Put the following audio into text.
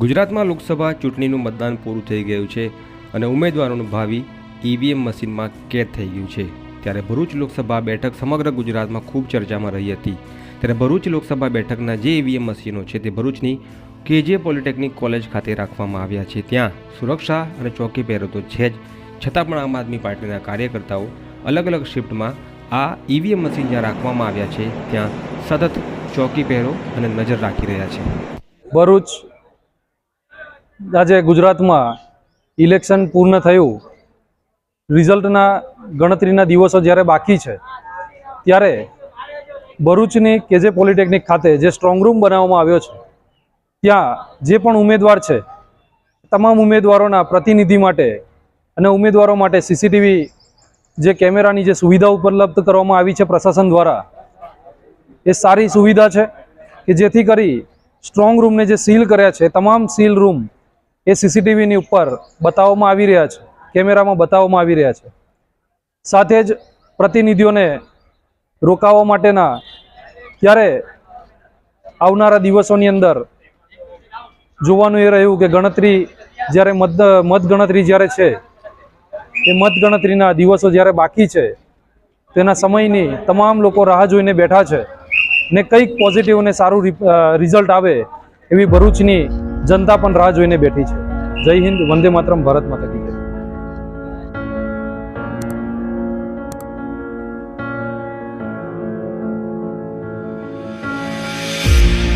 ગુજરાતમાં લોકસભા ચૂંટણીનું મતદાન પૂરું થઈ ગયું છે અને ઉમેદવારોનું ભાવિ ઈવીએમ મશીનમાં કેદ થઈ ગયું છે. ત્યારે ભરૂચ લોકસભા બેઠક સમગ્ર ગુજરાતમાં ખૂબ ચર્ચામાં રહી હતી. ત્યારે ભરૂચ લોકસભા બેઠકના જે ઈવીએમ મશીનો છે તે ભરૂચની કેજે પોલિટેકનિક કોલેજ ખાતે રાખવામાં આવ્યા છે. ત્યાં સુરક્ષા અને ચોકી પહેરો તો છે જ. છતાં પણ આમ આદમી પાર્ટીના કાર્યકર્તાઓ અલગ અલગ શિફ્ટમાં આ ઈવીએમ મશીન જ્યાં રાખવામાં આવ્યા છે, ત્યાં સતત ચોકી પહેરો અને નજર રાખી રહ્યા છે. ભરૂચ આજે ગુજરાતમાં ઇલેક્શન પૂર્ણ થયું, રિઝલ્ટના ગણતરીના દિવસો જ્યારે બાકી છે, ત્યારે ભરૂચની કેજે પોલિટેકનિક ખાતે જે સ્ટ્રોંગ રૂમ બનાવવામાં આવ્યો છે, ત્યાં જે પણ ઉમેદવાર છે, તમામ ઉમેદવારોના પ્રતિનિધિ માટે અને ઉમેદવારો માટે સીસીટીવી જે કેમેરાની જે સુવિધા ઉપલબ્ધ કરવામાં આવી છે પ્રશાસન દ્વારા, એ સારી સુવિધા છે કે જેથી કરી સ્ટ્રોંગ રૂમને જે સીલ કર્યા છે, તમામ સીલ રૂમ એ સીસીટીવીની ઉપર બતાવવામાં આવી રહ્યા છે. કેમેરામાં બતાવવામાં આવી રહ્યા છે. સાથે જ પ્રતિનિધિઓને રોકાવા માટેના ત્યારે આવનારા દિવસોની અંદર જોવાનું એ રહ્યું કે ગણતરી જ્યારે મત, મતગણતરી જ્યારે છે, એ મતગણતરીના દિવસો જ્યારે બાકી છે, તેના સમયની તમામ લોકો રાહ જોઈને બેઠા છે ને કંઈક પોઝિટિવ અને સારું રિઝલ્ટ આવે એવી ભરૂચની જનતા પણ રાહ જોઈને બેઠી છે. જય હિન્દ વંદે માતરમ ભારત માતા કી